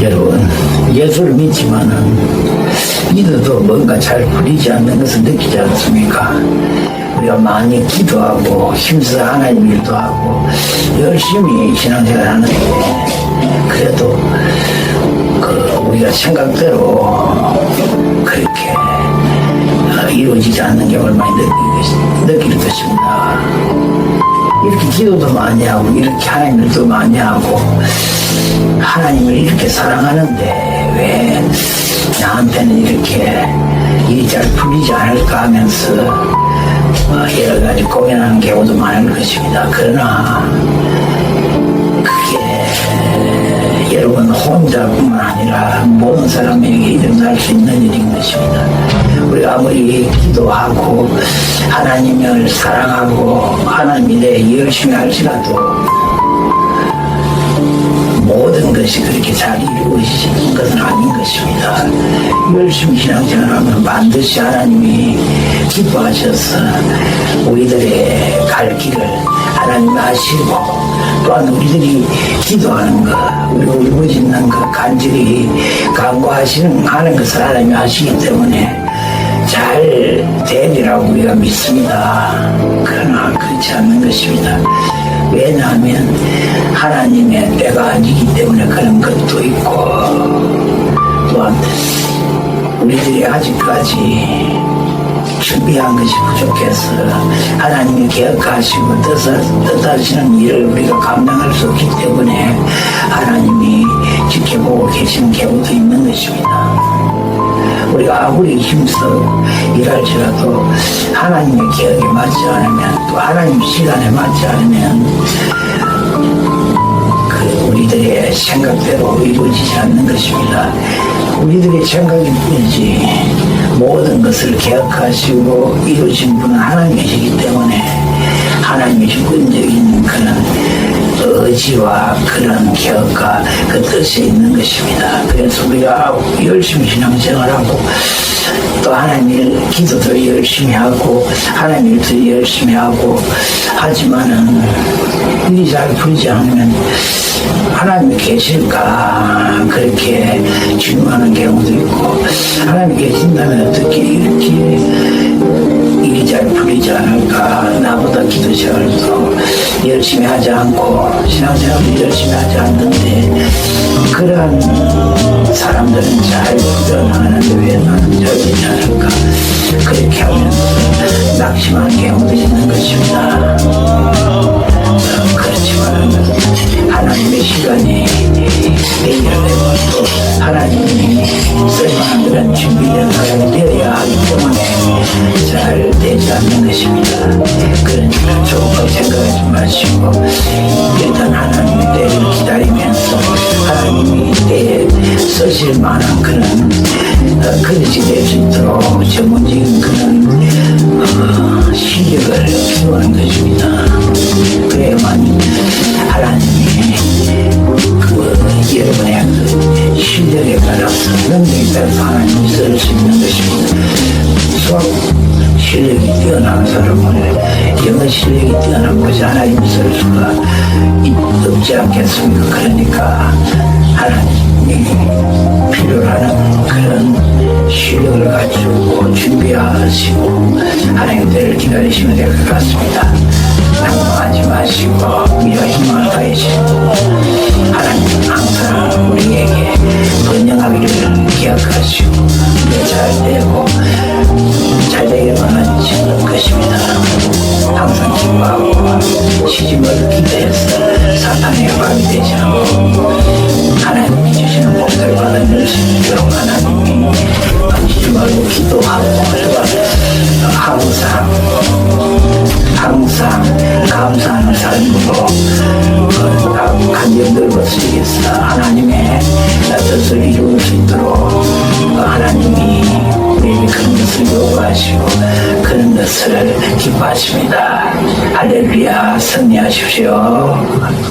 여러분 예수를 믿지만은 믿어도 뭔가 잘 풀리지 않는 것을 느끼지 않습니까? 우리가 많이 기도하고 힘써 하나님 일도 하고 열심히 신앙생활 하는데 그래도 그 우리가 생각대로 그렇게 어, 이루어지지 않는 경우를 많이 느끼, 느낄 것입니다. 이렇게 기도도 많이 하고 이렇게 하나님을 도 많이 하고 하나님을 이렇게 사랑하는데 왜 나한테는 이렇게 일이 잘 풀리지 않을까 하면서 어, 여러 가지 고민하는 경우도 많을 것입니다. 그러나 그게 여러분 혼자뿐만 아니라 모든 사람에게 일어날 수 있는 일인 것입니다. 우리가 아무리 기도하고 하나님을 사랑하고 하나님에 열심히 할지라도 모든 것이 그렇게 잘 이루어지는 것은 아닌 것입니다. 열심히 신앙생활하면 반드시 하나님이 기뻐하셔서 우리들의 갈 길을 하나님 아시고 또한 우리들이 기도하는 것, 우리 울부짖는 것, 간절히 간구하시는 하는 것을 하나님이 아시기 때문에 잘 되리라고 우리가 믿습니다. 그러나 그렇지 않는 것입니다. 왜냐하면 하나님의 때가 아니기 때문에 그런 것도 있고 또한 우리들이 아직까지 준비한 것이 부족해서 하나님이 계획하시고 뜻하, 뜻하시는 일을 우리가 감당할 수 없기 때문에 하나님이 지켜보고 계시는 경우도 있는 것입니다. 우리가 아무리 힘써 일할지라도 하나님의 계획에 맞지 않으면 또 하나님 시간에 맞지 않으면 그 우리들의 생각대로 이루어지지 않는 것입니다. 우리들의 생각이 뿐이지 모든 것을 계획하시고 이루신 분은 하나님이시기 때문에 하나님의 주권적인 그런 의지와 그런 계획과 그 뜻이 있는 것입니다. 그래서 우리가 열심히 신앙생활하고 또 하나님 기도도 열심히 하고 하나님 일도 열심히 하고 하지만은 일이 잘 풀리지 않으면 하나님이 계실까 그렇게 질문하는 경우도 있고 하나님 계신다면 어떻게 이렇게 일이 잘 풀리지 않을까 생활도 열심히 하지 않고 신앙생활도 열심히 하지 않는데 그러한 사람들은 잘 풀려나가는데 왜 나는 잘 되지 않을까 그렇게 하면서 낙심하는 경우도 있는 것입니다 그렇지만 하나님의 시간이 내일되고 또 하나님이 쓸만한 그런 준비된 사람이 되어야 하기 때문에 잘 되지 않는 것입니다. 조금 마시고 일단 하나님의 때를 기다리면서 하나님이 때에 쓰실 만한 그런 어, 그릇이 될 수 있도록 전문적인 그런 어, 실력을 키우는 것입니다. 그래야만 하나님이 그 여러분의 그 실력에 따라서 능력에 따라서 하나님이 쓸 수 있는 것입니다. 수학 실력이 뛰어난 사람은 영어 실력이 뛰어난 것이 하나님이 쓸 수가 있- 없지 않겠습니까? 그러니까 하나님이 필요로 하는 그런 실력을 가지고 준비하시고 하나님 때를 기다리시면 될 것 같습니다. 낙망하지 마시고 미라 희망을 다하시고 받아낼 수 있도록 하나님이 만지지 말고 기도하고 항상 항상 감사하는 삶으로 어, 간절 넓어지겠어 하나님의 뜻을 이룰 수 있도록 어, 하나님이 우리에게 그런 것을 요구하시고 그런 것을 기뻐하십니다 할렐루야 승리하십시오